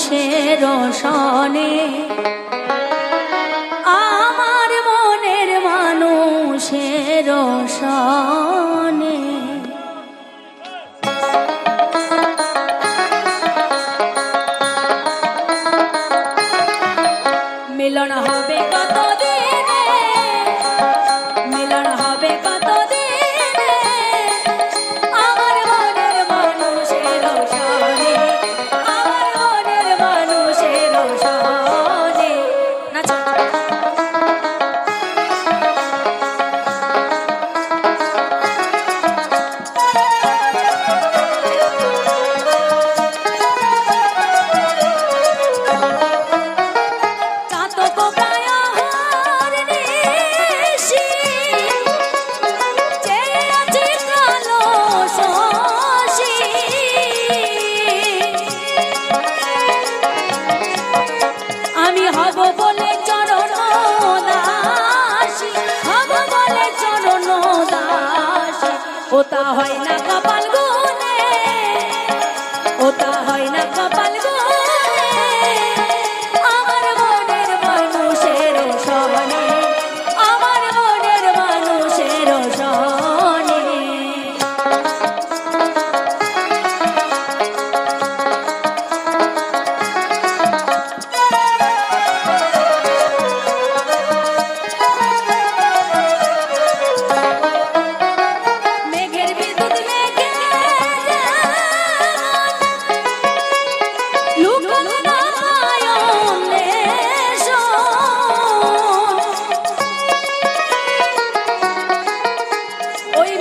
সে রোশনে হয় না কপাল গো।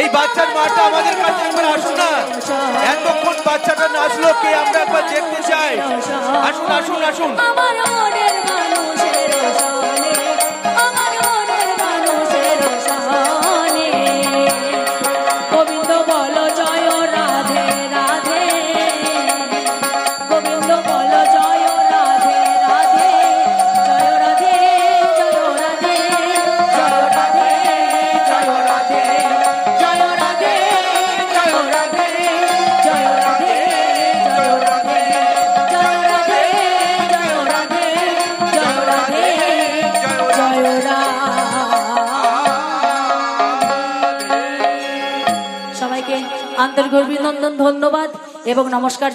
এই বাচ্চার মাটা আমাদের কাছে একবার আসুন না। এতক্ষণ বাচ্চাটা নাচলো কে আমরা একবার দেখতে চাই? আসুন আসুন আসুন। আন্তর্গর্ভিনন্দন ধন্যবাদ এবং নমস্কার